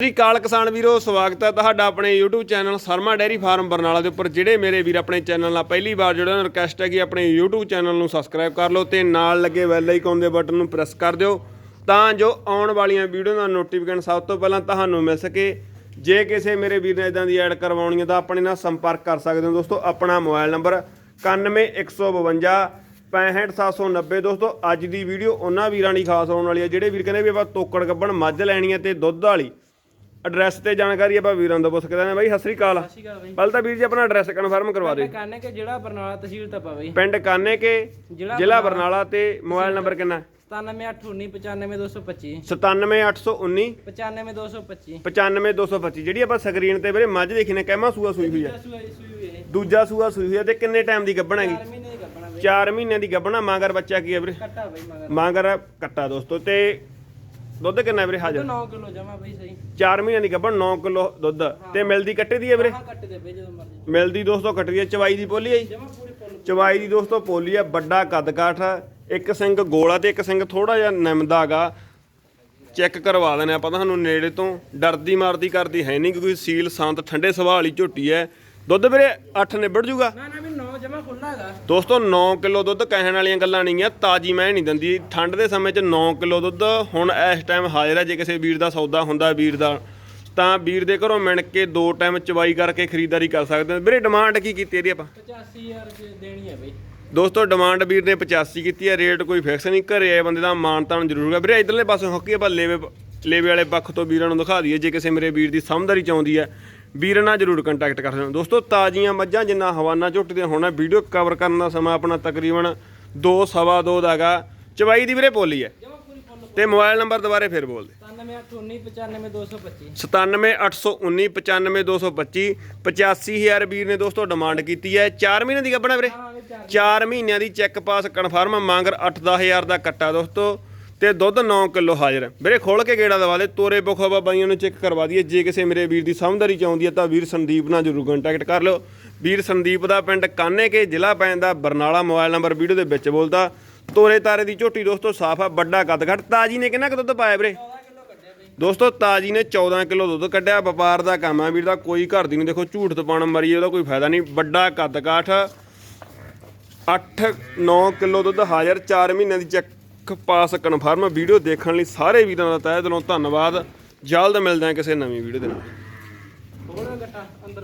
ਸ੍ਰੀ ਅਕਾਲ ਕਿਸਾਨ ਵੀਰੋ, ਸਵਾਗਤ ਹੈ ਤੁਹਾਡਾ ਆਪਣੇ YouTube channel Sharma dairy farm Barnala ਦੇ ਉੱਪਰ, ਜਿਹੜੇ ਮੇਰੇ ਵੀਰ ਆਪਣੇ ਚੈਨਲ ਨਾਲ ਪਹਿਲੀ ਵਾਰ ਜੁੜੇ ਉਹਨਾਂ ਨੂੰ ਰਿਕਵੈਸਟ ਹੈ ਕਿ ਆਪਣੇ YouTube ਚੈਨਲ ਨੂੰ ਸਬਸਕ੍ਰਾਈਬ ਕਰ ਲਓ ਤੇ ਨਾਲ ਲੱਗੇ ਬੈਲ ਆਈਕਨ ਦੇ ਬਟਨ ਨੂੰ ਪ੍ਰੈਸ ਕਰ ਦਿਓ, ਤਾਂ ਜੋ ਆਉਣ ਵਾਲੀਆਂ ਵੀਡੀਓ ਦਾ ਨੋਟੀਫਿਕੇਸ਼ਨ ਸਭ ਤੋਂ ਪਹਿਲਾਂ ਤੁਹਾਨੂੰ ਮਿਲ ਸਕੇ। ਜੇ ਕਿਸੇ ਮੇਰੇ ਵੀਰ ਨੇ ਇਦਾਂ ਦੀ ਐਡ ਕਰਵਾਉਣੀ ਹੈ ਤਾਂ ਆਪਣੇ ਨਾਲ ਸੰਪਰਕ ਕਰ ਸਕਦੇ ਹੋ ਦੋਸਤੋ, ਆਪਣਾ ਮੋਬਾਈਲ ਨੰਬਰ 91152 65790 ਦੋਸਤੋ, ਅੱਜ ਦੀ ਵੀਡੀਓ ਉਹਨਾਂ ਵੀਰਾਂ ਲਈ ਖਾਸ ਹੋਣ ਵਾਲੀ ਹੈ, ਜਿਹੜੇ ਵੀਰ ਕਹਿੰਦੇ ਵੀ ਆਪਾਂ ਤੋਕੜ ਗੱਬਣ ਮੱਝ ਲੈਣੀ ਹੈ ਤੇ ਦੁੱਧ ਵਾਲੀ। ਐਡਰੈਸ ਤੇ ਜਾਣਕਾਰੀ ਆਪਾਂ ਵੀਰਾਂ ਤੋਂ ਪੁੱਛ ਕੇ ਨੇ ਬਾਈ ਸਤਿ ਸ੍ਰੀ ਅਕਾਲ। ਸਤਿ ਸ਼੍ਰੀ ਅਕਾਲ ਬਾਈ। ਪਹਿਲਾਂ ਤਾਂ ਵੀਰ ਜੀ ਆਪਣਾ ਐਡਰੈਸ ਕਨਫਰਮ ਕਰਵਾ ਦਿਓ। ਕਾਨੇ ਕੇ ਜਿਹੜਾ ਬਰਨਾਲਾ ਤਹਿਸੀਲ ਤਪਾ ਬਾਈ। ਪਿੰਡ ਕਾਨੇ ਕੇ ਜ਼ਿਲ੍ਹਾ ਬਰਨਾਲਾ। ਤੇ ਮੋਬਾਈਲ ਨੰਬਰ ਕਿੰਨਾ? 9789959225 97819 95225 95225 ਜਿਹੜੀ ਆਪਾਂ ਸਕਰੀਨ ਤੇ ਵੀਰੇ ਮੱਝ ਦੇਖੀ ਨੇ ਕਹਿਮਾ ਸੂਆ ਸੂਈ ਹੋਈ ਹੈ। ਦੂਜਾ ਸੂਆ ਸੂਈ ਹੋਈ ਹੈ ਤੇ ਕਿੰਨੇ ਟਾਈਮ ਦੀ ਗੱਭਣ ਹੈਗੀ? 4 ਮਹੀਨੇ ਦੀ ਗੱਪਣਾ ਬਾਈ। 4 ਮਹੀਨਿਆਂ ਦੀ ਗੱਭਣਾ ਮਾਂਗਰ ਬੱਚਾ ਕੀ ਹੈ ਵੀਰੇ? ਕੱਟਾ ਬਾਈ ਮਗਰ। ਮਾਂਗਰ ਕੱਟਾ ਦੋਸਤੋ ਤੇ ਦੁੱਧ ਕਿੰਨਾ ਵੀਰੇ ਹਾਜ਼ਰ? 9 ਕਿਲੋ ਜਮਾ ਬਾਈ ਸਹੀ। 4 ਮਹੀਨਿਆਂ ਦੀ ਗੱਭਣ 9 ਕਿਲੋ ਦੁੱਧ। ਤੇ ਮਿਲਦੀ ਕੱਟੇ ਦੀ ਹੈ ਵੀਰੇ? ਹਾਂ ਕੱਟ ਦੇ ਬਾਈ ਜਦੋਂ ਮਰਜ਼ੀ। ਮਿਲਦੀ ਦੋਸਤੋ ਕੱਟਦੀ ਹੈ ਚਵਾਈ ਦੀ ਬੋਲੀ ਹੈ ਜੀ। ਜਮਾ ਪੂਰੀ ਫੁੱਲ ਚਵਾਈ ਦੀ ਦੋਸਤੋ ਪੋਲੀ ਆ ਵੱਡਾ ਕੱਦ ਕਾਠ ਆ, ਇੱਕ ਸਿੰਘ ਗੋਲਾ ਤੇ ਇੱਕ ਸਿੰਘ ਥੋੜਾ ਜਿਹਾ ਨਿਮਦਾ ਗਾ ਚੈੱਕ ਕਰਵਾ ਦੇਣੇ ਆਪਾਂ ਤੁਹਾਨੂੰ ਨੇੜੇ ਤੋਂ। ਡਰਦੀ ਮਾਰਦੀ ਕਰਦੀ ਹੈ ਨਹੀਂ ਕਿਉਂਕਿ ਸੀਲ ਸੰਤ ਠੰਡੇ ਸੁਭਾਅ ਵਾਲੀ ਝੋਟੀ ਹੈ। ਦੁੱਧ ਵੀਰੇ 8 ਨਿਬੜ ਜੂਗਾ। ਨਾ ਨਾ ਵੀ 9 ਜਮਾ ਖੁੱਲਾ ਹੈਗਾ। ਦੋਸਤੋ 9 ਕਿਲੋ ਦੁੱਧ ਕਹਿਣ ਵਾਲੀਆਂ ਗੱਲਾਂ ਨਹੀਂ ਆ ਤਾਜੀ ਮੈਂ ਨਹੀਂ ਦਿੰਦੀ। ਠੰਡ ਦੇ ਸਮੇਂ 'ਚ 9 ਕਿਲੋ ਦੁੱਧ ਹੁਣ ਇਸ ਟਾਈਮ ਹਾਜ਼ਰ ਹੈ ਜੇ ਕਿਸੇ ਵੀਰ ਦਾ ਸੌਦਾ ਹੁੰਦਾ ਵੀਰ ਦਾ ਤਾਂ ਵੀਰ ਦੇ ਘਰੋਂ ਮਿਣ ਕੇ ਦੋ ਟਾਈਮ ਚਵਾਈ ਕਰਕੇ ਖਰੀਦਦਾਰੀ ਕਰ ਸਕਦੇ ਹੋ। ਵੀਰੇ ਡਿਮਾਂਡ ਕੀ ਕੀਤੀ ਇਹਦੀ ਆਪਾਂ? 85000 ਰੁਪਏ ਦੇਣੀ ਹੈ ਬਾਈ। ਦੋਸਤੋ ਡਿਮਾਂਡ ਵੀਰ ਨੇ 85 ਕੀਤੀ ਹੈ ਰੇਟ ਕੋਈ ਫਿਕਸ ਨਹੀਂ। ਘਰੇ ਆਏ ਬੰਦੇ ਦਾ ਮਾਨ ਤਾਨ ਜ਼ਰੂਰ ਹੈ। ਵੀਰੇ ਇਧਰਲੇ ਪਾਸੇ ਹੌਕੀ ਆਪਾਂ ਲੇਵੇ ਲੇਵੇ ਵਾਲੇ ਪੱਖ ਤੋਂ ਵੀਰਾਂ ਨੂੰ ਦਿਖਾ ਦਈਏ ਜੇ ਕਿਸੇ ਮੇਰੇ ਵੀਰ ਦੀ ਸਮਝਦਾਰੀ ਚਾਹੁੰਦੀ ਹੈ ਵੀਰ ਨਾਲ ਜ਼ਰੂਰ ਕੰਟੈਕਟ ਕਰ ਸਕਦੇ ਹੋ ਦੋਸਤੋ ਤਾਜ਼ੀਆਂ ਮੱਝਾਂ ਜਿੰਨਾ ਹਵਾਨਾ ਝੁੱਟਦੇ ਹੋਣਾ ਵੀਡੀਓ ਕਵਰ ਕਰਨ ਦਾ ਸਮਾਂ ਆਪਣਾ ਤਕਰੀਬਨ 2 ਸਵਾ 2 ਦਾਗਾ ਚਵਾਈ ਦੀ ਵੀਰੇ ਬੋਲੀ ਹੈ। ਤੇ ਮੋਬਾਈਲ ਨੰਬਰ ਦੁਬਾਰੇ ਫੇਰ ਬੋਲ ਦੇ 9889952225 97819 85000 ਵੀਰ ਨੇ ਦੋਸਤੋ ਡਿਮਾਂਡ ਕੀਤੀ ਹੈ। 4 ਮਹੀਨੇ ਦੀ ਗੱਬਣਾ ਵੀਰੇ। ਹਾਂ ਵੀ ਚਾਰ 4 ਮਹੀਨਿਆਂ ਦੀ ਚੈੱਕ ਪਾਸ ਕਨਫਰਮ ਮੰਗਰ 8-10000 ਦਾ ਕੱਟਾ ਦੋਸਤੋ। ਤੇ ਦੁੱਧ 9 ਕਿਲੋ ਹਾਜ਼ਰ ਵੀਰੇ ਖੋਲ ਕੇ ਗੇੜਾ ਦਵਾ ਦੇ, ਤੋਰੇ ਬਖਵਾ ਬਾਈਆਂ ਨੂੰ ਚੈੱਕ ਕਰਵਾ ਦਈਏ। ਜੇ ਕਿਸੇ ਮੇਰੇ ਵੀਰ ਦੀ ਸਮਝਦਾਰੀ 'ਚ ਆਉਂਦੀ ਹੈ ਤਾਂ ਵੀਰ ਸੰਦੀਪ ਨਾਲ ਜ਼ਰੂਰ ਕੰਟੈਕਟ ਕਰ ਲਿਓ। ਵੀਰ ਸੰਦੀਪ ਦਾ ਪਿੰਡ ਕਾਨੇ ਕੇ ਜ਼ਿਲ੍ਹਾ ਪੈਂਦਾ ਬਰਨਾਲਾ, ਮੋਬਾਈਲ ਨੰਬਰ ਵੀਡੀਓ ਦੇ ਵਿੱਚ ਬੋਲਦਾ। ਤੋਰੇ ਤਾਰੇ ਦੀ ਝੋਟੀ ਦੋਸਤੋ ਸਾਫ਼ ਆ, ਵੱਡਾ ਕੱਦ ਘੱਟ ਤਾਜੀ ਨੇ ਕਿੰਨਾ ਕੁ ਦੁੱਧ ਪਾਇਆ ਵੀਰੇ? ਦੋਸਤੋ, ਤਾਜੀ ਨੇ 14 ਕਿਲੋ ਦੁੱਧ ਕੱਢਿਆ। ਵਪਾਰ ਦਾ ਕੰਮ ਆ ਵੀਰ ਦਾ, ਕੋਈ ਘਰ ਦੀ ਨਹੀਂ। ਦੇਖੋ, ਝੂਠ ਤਪਾਣ ਮਰੀਏ ਉਹਦਾ ਕੋਈ ਫਾਇਦਾ ਨਹੀਂ। ਵੱਡਾ ਕੱਦ ਕਾਠ 8-9 ਕਿਲੋ ਦੁੱਧ ਹਾਜ਼ਰ 4 ਮਹੀਨਿਆਂ ਦੀ ਚੈੱਕ ਪਾਸ ਕਨਫਰਮ ਵੀਡੀਓ ਦੇਖਣ ਲਈ ਸਾਰੇ ਵੀਰਾਂ ਦਾ ਤਹਿ ਦਿਲੋਂ ਧੰਨਵਾਦ। ਜਲਦ ਮਿਲਦੇ ਹਾਂ ਕਿਸੇ ਨਵੀਂ ਵੀਡੀਓ ਦੇ ਨਾਲ।